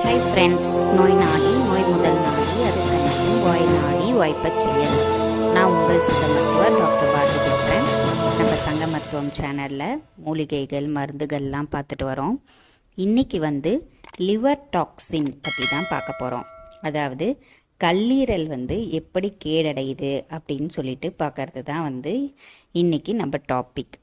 Hi friends நோய் நாடி நோய் முதல் நாடி அது கணிக்கும் வாய் நாடி வாய்ப்பச் செயல் நான் உங்கள் சித்த மருத்துவர் டாக்டர் பாரதி பேசுகிறேன் நம்ம சங்க மருத்துவம் சேனலில் மூலிகைகள் மருந்துகள்லாம் பார்த்துட்டு வரோம். இன்றைக்கி வந்து லிவர் டாக்ஸின் பற்றி தான் பார்க்க போகிறோம் அதாவது கல்லீரல் வந்து எப்படி கேடடையுது அப்படின்னு சொல்லிட்டு பார்க்கறது தான் வந்து இன்றைக்கி நம்ம டாபிக்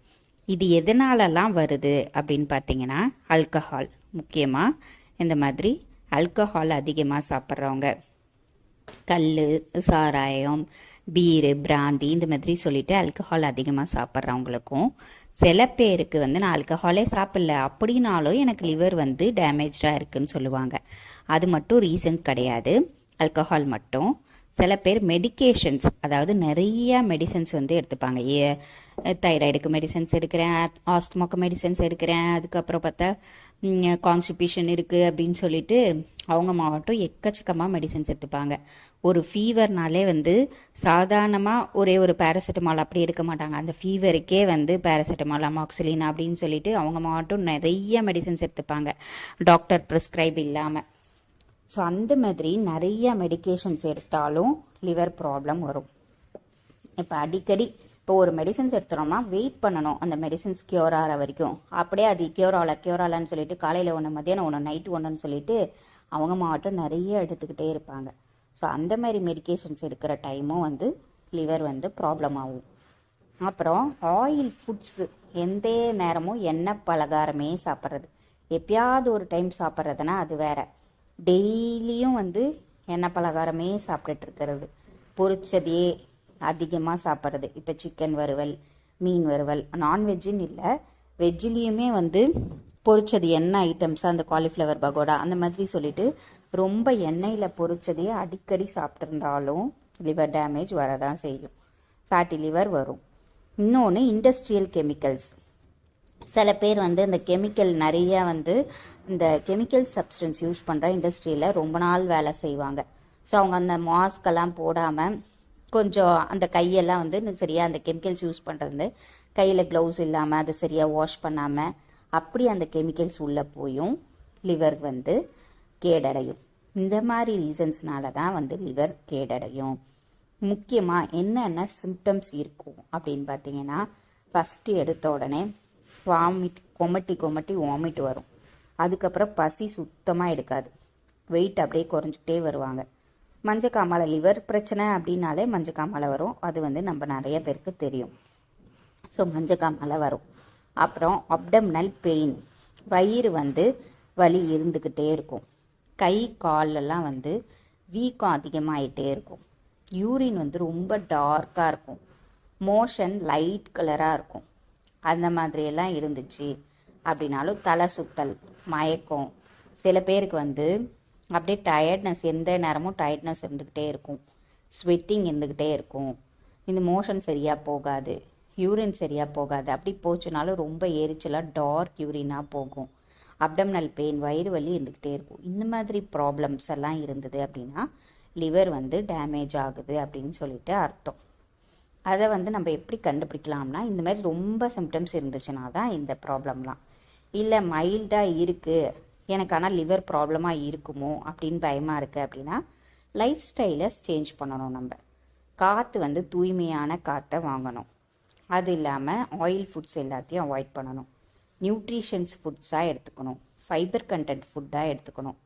இது எதனாலலாம் வருது அப்படின்னு பார்த்தீங்கன்னா ஆல்கஹால் முக்கியமாக இந்த மாதிரி ஆல்கஹால் அதிகமாக சாப்பிட்றவங்க. கல் சாராயம் பீரு பிராந்தி இந்த மாதிரி சொல்லிட்டு ஆல்கஹால் அதிகமாக சாப்பிட்றவங்களுக்கும் சில பேருக்கு வந்து நான் ஆல்கஹாலே சாப்பிடல அப்படின்னாலும் எனக்கு லிவர் வந்து டேமேஜாக இருக்குன்னு சொல்லுவாங்க. அது மட்டும் ரீசன் கிடையாது. ஆல்கஹால் மட்டும். சில பேர் மெடிகேஷன்ஸ் அதாவது நிறைய மெடிசன்ஸ் வந்து எடுத்துப்பாங்க. ஏ தைராய்டுக்கு மெடிசன்ஸ் எடுக்கிறேன் ஆஸ்துமாக்கு மெடிசன்ஸ் எடுக்கிறேன் அதுக்கப்புறம் பார்த்தா கான்ஸ்டிபியூஷன் இருக்குது அப்படின்னு சொல்லிட்டு அவங்க மாவட்டம் எக்கச்சக்கமாக மெடிசன்ஸ் எடுத்துப்பாங்க. ஒரு ஃபீவர்னாலே வந்து சாதாரணமாக ஒரே ஒரு பேராசிட்டமால் அப்படி எடுக்க மாட்டாங்க. அந்த ஃபீவருக்கே வந்து பேராசிட்டமால் அமாக்சிலின் அப்படின்னு சொல்லிட்டு அவங்க மாவட்டம் நிறைய மெடிசன்ஸ் எடுத்துப்பாங்க. டாக்டர் ப்ரிஸ்கிரைப் இல்லாமல் ஸோ அந்த மாதிரி நிறைய மெடிகேஷன்ஸ் எடுத்தாலும் லிவர் ப்ராப்ளம் வரும். இப்போ அடிக்கடி இப்போ ஒரு மெடிசன்ஸ் எடுத்துகிறோம்னா வெயிட் பண்ணணும். அந்த மெடிசன்ஸ் கியூர் ஆகிற வரைக்கும். அப்படியே அது கியூர் ஆகல கியூர் ஆகலன்னு சொல்லிட்டு காலையில் ஒன்று மதியானம் ஒன்று நைட்டு ஒன்றுன்னு சொல்லிட்டு அவங்க மாவட்டம் நிறைய எடுத்துக்கிட்டே இருப்பாங்க. ஸோ அந்த மாதிரி மெடிக்கேஷன்ஸ் எடுக்கிற டைமும் வந்து லிவர் வந்து ப்ராப்ளம் ஆகும். அப்புறம் ஆயில் ஃபுட்ஸு எந்த நேரமும் எண்ணெய் பலகாரமே சாப்பிட்றது. எப்பயாவது ஒரு டைம் சாப்பிட்றதுனா அது வேற. டெய்லியும் வந்து எண்ணெய் பலகாரமே சாப்பிட்டுட்டு இருக்கிறது. பொரிச்சதையே அதிகமாக சாப்பிட்றது. இப்போ சிக்கன் வறுவல் மீன் வறுவல் நான்வெஜ்ஜுன்னு இல்லை. வெஜ்ஜிலையுமே வந்து பொரிச்சது எண்ணெய் ஐட்டம்ஸாக அந்த காலிஃப்ளவர் பகோடா அந்த மாதிரி சொல்லிட்டு ரொம்ப எண்ணெயில் பொரிச்சதையே அடிக்கடி சாப்பிட்ருந்தாலும் லிவர் டேமேஜ் வரதான் செய்யும். ஃபேட்டி லிவர் வரும். இன்னொன்று இண்டஸ்ட்ரியல் கெமிக்கல்ஸ் சில பேர் வந்து இந்த கெமிக்கல் நிறைய வந்து இந்த கெமிக்கல் சப்ஸ்டன்ஸ் யூஸ் பண்ணுற இண்டஸ்ட்ரியில் ரொம்ப நாள் வேலை செய்வாங்க. ஸோ அவங்க அந்த மாஸ்கெல்லாம் போடாமல் கொஞ்சம் அந்த கையெல்லாம் வந்து சரியாக அந்த கெமிக்கல்ஸ் யூஸ் பண்ணுறது கையில் க்ளவுஸ் இல்லாமல் அதை சரியாக வாஷ் பண்ணாமல் அப்படி அந்த கெமிக்கல்ஸ் உள்ளே போயும். லிவர் வந்து கேடடையும். இந்த மாதிரி ரீசன்ஸ்னால தான் வந்து லிவர் கேடடையும். முக்கியமாக என்னென்ன சிம்டம்ஸ் இருக்கும் அப்படின்னு பார்த்தீங்கன்னா ஃபஸ்ட்டு எடுத்த உடனே வாமிட் கொமட்டி கொமட்டி வாமிட் வரும். அதுக்கப்புறம் பசி சுத்தமாக எடுக்காது. வெயிட் அப்படியே குறைஞ்சிக்கிட்டே வருவாங்க. மஞ்சக்காமலை லிவர் பிரச்சனை அப்படின்னாலே மஞ்சக்காமலை வரும். அது வந்து நம்ம நிறைய பேருக்கு தெரியும். ஸோ மஞ்சக்காமலை வரும். அப்புறம் அப்டம்னல் பெயின் வயிறு வந்து வலி இருந்துக்கிட்டே இருக்கும். கை காலெல்லாம் வந்து வீக்கம் அதிகமாகிட்டே இருக்கும். யூரின் வந்து ரொம்ப டார்க்காக இருக்கும். மோஷன் லைட் கலராக இருக்கும். அந்த மாதிரியெல்லாம் இருந்துச்சு. அப்படின்னாலும் தலை சுத்தல் மயக்கம். சில பேருக்கு வந்து அப்படியே டயர்ட்னஸ் எந்த நேரமும் டயர்ட்னஸ் இருந்துக்கிட்டே இருக்கும். ஸ்வெட்டிங் இருந்துக்கிட்டே இருக்கும். இந்த மோஷன் சரியாக போகாது. யூரின் சரியாக போகாது. அப்படி போச்சுனாலும் ரொம்ப எரிச்சலாக டார்க் யூரினாக போகும். அப்டம்னல் பெயின் வயிறு வலி இருந்துக்கிட்டே இருக்கும். இந்த மாதிரி ப்ராப்ளம்ஸ் எல்லாம் இருந்தது அப்படின்னா லிவர் வந்து டேமேஜ் ஆகுது அப்படின்னு சொல்லிட்டு அர்த்தம். அதை வந்து நம்ம எப்படி கண்டுபிடிக்கலாம்னா இந்த மாதிரி ரொம்ப சிம்டம்ஸ் இருந்துச்சுன்னா தான் இந்த ப்ராப்ளம்லாம் இல்லை மைல்டாக இருக்குது எனக்கு ஆனால் லிவர் ப்ராப்ளமாக இருக்குமோ அப்படின்னு பயமாக இருக்குது அப்படின்னா லைஃப் ஸ்டைலை சேஞ்ச் பண்ணணும் நம்ம. காற்று வந்து தூய்மையான காற்றை வாங்கணும். அது இல்லாமல் ஆயில் ஃபுட்ஸ் எல்லாத்தையும் அவாய்ட் பண்ணணும். நியூட்ரிஷன்ஸ் ஃபுட்ஸாக எடுத்துக்கணும். ஃபைபர் கண்டென்ட் ஃபுட்டாக எடுத்துக்கணும்.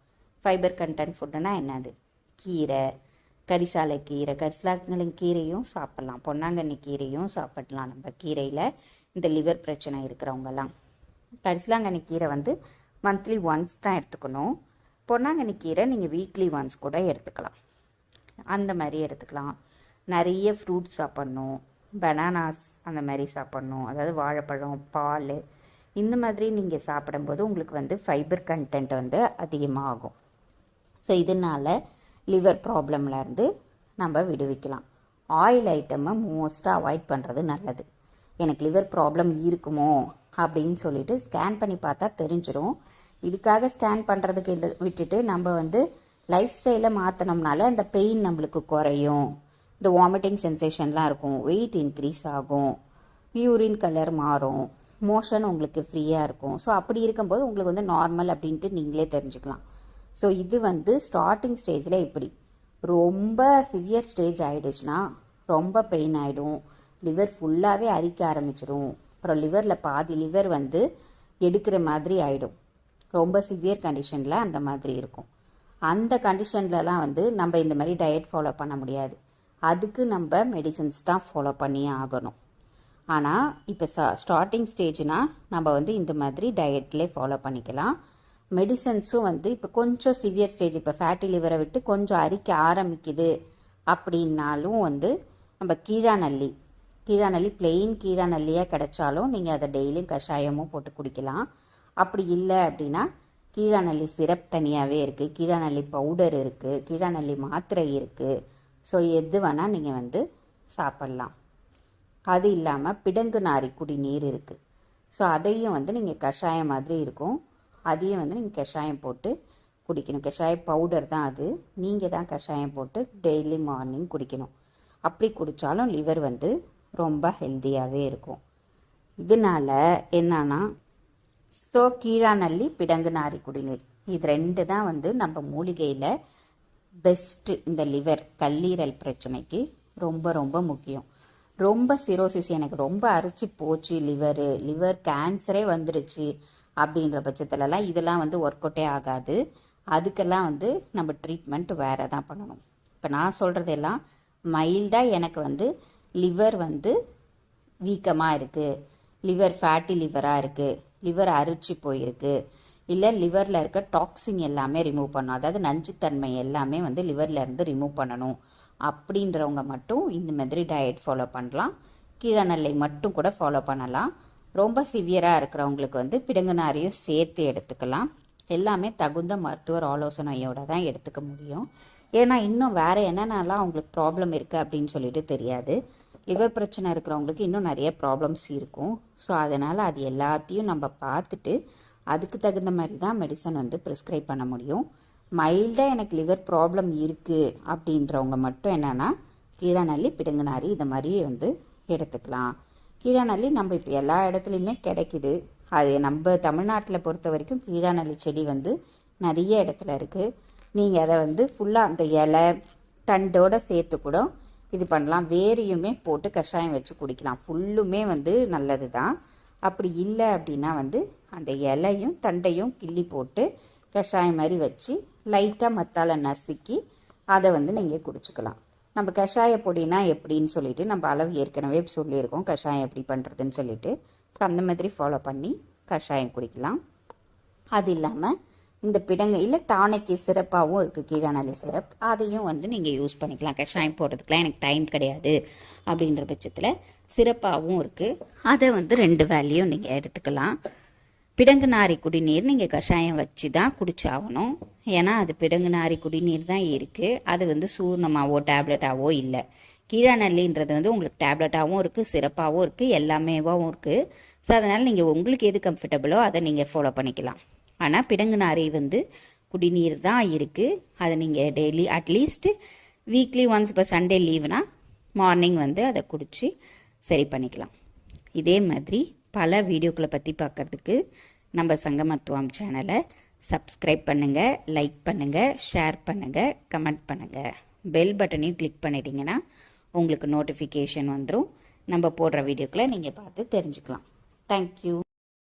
ஃபைபர் கண்டென்ட் ஃபுட்டுனா என்னது? கீரை கரிசாலை கீரை கரிசலாங்கலின் கீரையும் சாப்பிட்லாம். பொன்னாங்கண்ணி கீரையும் சாப்பிடலாம் நம்ம. கீரையில் இந்த லிவர் பிரச்சனை இருக்கிறவங்கெல்லாம். கரிசலாங்கண்ணி கீரை வந்து மந்த்லி ஒன்ஸ் தான் எடுத்துக்கணும். பொன்னாங்கண்ணி கீரை நீங்கள் வீக்லி ஒன்ஸ் கூட எடுத்துக்கலாம். அந்த மாதிரி எடுத்துக்கலாம். நிறைய ஃப்ரூட்ஸ் சாப்பிட்ணும். பனானாஸ் அந்த மாதிரி சாப்பிட்ணும். அதாவது வாழைப்பழம் பால் இந்த மாதிரி நீங்கள் சாப்பிடும்போது உங்களுக்கு வந்து ஃபைபர் கண்டென்ட் வந்து அதிகமாகும். ஸோ இதனால் லிவர் ப்ராப்ளம்லேருந்து நம்ம விடுவிக்கலாம். ஆயில் ஐட்டமை மோஸ்ட்டாக அவாய்ட் பண்ணுறது நல்லது. எனக்கு லிவர் ப்ராப்ளம் இருக்குமோ? அப்படின்னு சொல்லிட்டு ஸ்கேன் பண்ணி பார்த்தா தெரிஞ்சிடும் இதுக்காக ஸ்கேன் பண்ணுறதுக்கு விட்டுட்டு நம்ம வந்து லைஃப் ஸ்டைலை மாற்றினோம்னால அந்த பெயின் நம்மளுக்கு குறையும். இந்த வாமிட்டிங் சென்சேஷன்லாம் இருக்கும். வெயிட் இன்க்ரீஸ் ஆகும். யூரின் கலர் மாறும். மோஷன் உங்களுக்கு ஃப்ரீயாக இருக்கும். ஸோ அப்படி இருக்கும்போது உங்களுக்கு வந்து நார்மல் அப்படின்ட்டு நீங்களே தெரிஞ்சுக்கலாம். ஸோ இது வந்து ஸ்டார்டிங் ஸ்டேஜில் இப்படி. ரொம்ப சிவியர் ஸ்டேஜ் ஆகிடுச்சுன்னா ரொம்ப பெயின் ஆகிடும் லிவர் ஃபுல்லாகவே அரிக்க ஆரம்பிச்சிடும் அப்புறம் லிவரில் பாதி லிவர் வந்து எடுக்கிற மாதிரி ஆகிடும் ரொம்ப சிவியர் கண்டிஷனில் அந்த மாதிரி இருக்கும். அந்த கண்டிஷன்லலாம் வந்து நம்ம இந்த மாதிரி டயட் ஃபாலோ பண்ண முடியாது. அதுக்கு நம்ம மெடிசன்ஸ் தான் ஃபாலோ பண்ணியே ஆகணும். ஆனால் இப்போ ஸ்டார்டிங் ஸ்டேஜ்னால் நம்ம வந்து இந்த மாதிரி டயட்லேயே ஃபாலோ பண்ணிக்கலாம். மெடிசன்ஸும் வந்து இப்போ கொஞ்சம் சிவியர் ஸ்டேஜ் இப்போ ஃபேட்டி லிவரை விட்டு கொஞ்சம் அரிக்க ஆரம்பிக்குது அப்படின்னாலும் வந்து நம்ம கீழாநல்லி கீழாநல்லி பிளெயின் கீழாநல்லியாக கிடைச்சாலும் நீங்கள் அதை டெய்லியும் கஷாயமும் போட்டு குடிக்கலாம். அப்படி இல்லை அப்படின்னா கீழாநல்லி சிரப் தனியாகவே இருக்குது கீழாநல்லி பவுடர் இருக்குது கீழாநல்லி மாத்திரை இருக்குது ஸோ எது வேணால் நீங்கள் வந்து சாப்பிட்லாம். அது இல்லாமல் பிடங்கு நாரி குடிநீர் இருக்குது ஸோ அதையும் வந்து நீங்கள் கஷாயம் மாதிரி இருக்கும். அதையும் வந்து நீங்கள் கஷாயம் போட்டு குடிக்கணும். கஷாய பவுடர் தான் அது. நீங்கள் தான் கஷாயம் போட்டு டெய்லி மார்னிங் குடிக்கணும். அப்படி குடித்தாலும் லிவர் வந்து ரொம்ப ஹெல்த்தியாகவே இருக்கும். இதனால என்னன்னா ஸோ கீழாநல்லி பிடங்கு நாரி குடிநீர். இது ரெண்டு தான் வந்து நம்ம மூலிகையில் பெஸ்ட்டு இந்த லிவர் கல்லீரல் பிரச்சனைக்கு ரொம்ப ரொம்ப முக்கியம். ரொம்ப சிரோசிஸ் எனக்கு ரொம்ப அரிச்சு போச்சு லிவரு லிவர் கேன்சரே வந்துடுச்சு அப்படின்ற பட்சத்துலலாம் இதெல்லாம் வந்து ஒர்க் அவுட்டே ஆகாது. அதுக்கெல்லாம் வந்து நம்ம ட்ரீட்மெண்ட் வேறு தான் பண்ணணும். இப்போ நான் சொல்கிறதெல்லாம் மைல்டாக எனக்கு வந்து லிவர் வந்து வீக்கமாக இருக்குது லிவர் ஃபேட்டி லிவராக இருக்குது லிவர் அரிச்சு போயிருக்கு. இல்லை லிவரில் இருக்க டாக்ஸின் எல்லாமே ரிமூவ் பண்ணணும். அதாவது நஞ்சுத்தன்மை எல்லாமே வந்து லிவரில் இருந்து ரிமூவ் பண்ணணும். அப்படின்றவங்க மட்டும் இந்த மாதிரி டயட் ஃபாலோ பண்ணலாம். கீழநெல்லை மட்டும் கூட ஃபாலோ பண்ணலாம். ரொம்ப சிவியராக இருக்கிறவங்களுக்கு வந்து பிடுங்குனாரையும் சேர்த்து எடுத்துக்கலாம். எல்லாமே தகுந்த மருத்துவர் ஆலோசனையோட தான் எடுத்துக்க முடியும். ஏன்னா இன்னும் வேறு என்னென்னலாம் அவங்களுக்கு ப்ராப்ளம் இருக்குது அப்படின்னு சொல்லிட்டு தெரியாது. லிவர் பிரச்சனை இருக்கிறவங்களுக்கு இன்னும் நிறைய ப்ராப்ளம்ஸ் இருக்கும். ஸோ அதனால் அது எல்லாத்தையும் நம்ம பார்த்துட்டு அதுக்கு தகுந்த மாதிரி தான் மெடிசன் வந்து ப்ரிஸ்கிரைப் பண்ண முடியும். மைல்டாக எனக்கு லிவர் ப்ராப்ளம் இருக்குது அப்படின்றவங்க மட்டும் என்னென்னா கீழநல்லி பிடுங்குனாரி இதை மாதிரி வந்து எடுத்துக்கலாம். கீழநல்லி நம்ம இப்போ எல்லா இடத்துலையுமே கிடைக்குது. அது நம்ம தமிழ்நாட்டில் பொறுத்த வரைக்கும் கீழநல்லி செடி வந்து நிறைய இடத்துல இருக்குது நீங்கள் அதை வந்து ஃபுல்லாக அந்த இலை தண்டோடு சேர்த்து கூட இது பண்ணலாம். வேரையுமே போட்டு கஷாயம் வச்சு குடிக்கலாம். ஃபுல்லுமே வந்து நல்லது தான் அப்படி இல்லை அப்படின்னா வந்து அந்த இலையும் தண்டையும் கிள்ளி போட்டு கஷாயம் மாதிரி வச்சு லைட்டாக மத்தால நசுக்கி அதை வந்து நீங்கள் குடிச்சுக்கலாம். நம்ம கஷாய பொடினா எப்படின்னு சொல்லிட்டு நம்ம அளவு ஏற்கனவே சொல்லியிருக்கோம். கஷாயம் எப்படி பண்ணுறதுன்னு சொல்லிட்டு. ஸோ அந்த மாதிரி ஃபாலோ பண்ணி கஷாயம் குடிக்கலாம். அது இல்லாமல் இந்த பிடங்கு இல்லை டானிக்கு சிறப்பாகவும் இருக்குது கீழாநலி சிரப் அதையும் வந்து நீங்கள் யூஸ் பண்ணிக்கலாம். கஷாயம் போடுறதுக்குலாம் எனக்கு டைம் கிடையாது. அப்படின்ற பட்சத்தில் சிறப்பாகவும் இருக்குது அதை வந்து ரெண்டு வேலையும் நீங்கள் எடுத்துக்கலாம். பிடங்கு நாரி குடிநீர் நீங்கள் கஷாயம் வச்சு தான் குடிச்சாகணும். ஏன்னா அது பிடங்கு நாரி குடிநீர் தான் இருக்குது அது வந்து சூர்ணமாவோ டேப்லெட்டாவோ இல்லை. கீழாநல்லின்றது வந்து உங்களுக்கு டேப்லெட்டாகவும் இருக்குது சிறப்பாகவும் இருக்குது எல்லாமேவாகவும் இருக்குது ஸோ அதனால் நீங்கள் உங்களுக்கு எது கம்ஃபர்டபுளோ அதை நீங்கள் ஃபாலோ பண்ணிக்கலாம். ஆனால் பிடங்குனாரை வந்து குடிநீர் தான் இருக்குது அதை நீங்கள் daily at least weekly once இப்போ சண்டே லீவ்னால் மார்னிங் வந்து அதை குடித்து சரி பண்ணிக்கலாம். இதே மாதிரி பல வீடியோக்களை பற்றி பார்க்கறதுக்கு நம்ம சங்கமத்துவம் சேனலை சப்ஸ்கிரைப் பண்ணுங்கள் லைக் பண்ணுங்கள் ஷேர் பண்ணுங்கள் கமெண்ட் பண்ணுங்கள் பெல் பட்டனையும் கிளிக் பண்ணிட்டீங்கன்னா உங்களுக்கு நோட்டிஃபிகேஷன் வந்துடும் நம்ம போடுற வீடியோக்களை நீங்கள் பார்த்து தெரிஞ்சுக்கலாம். தேங்க்யூ